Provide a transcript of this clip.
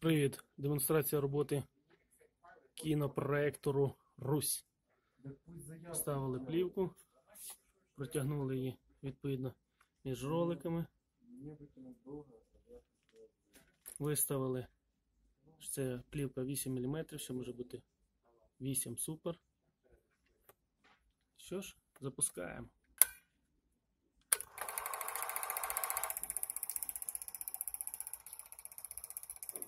Привіт! Демонстрація роботи кінопроектору Русь. Вставили плівку, протягнули її відповідно між роликами. Виставили, що це плівка 8 мм, ще може бути 8 супер. Що ж, запускаємо.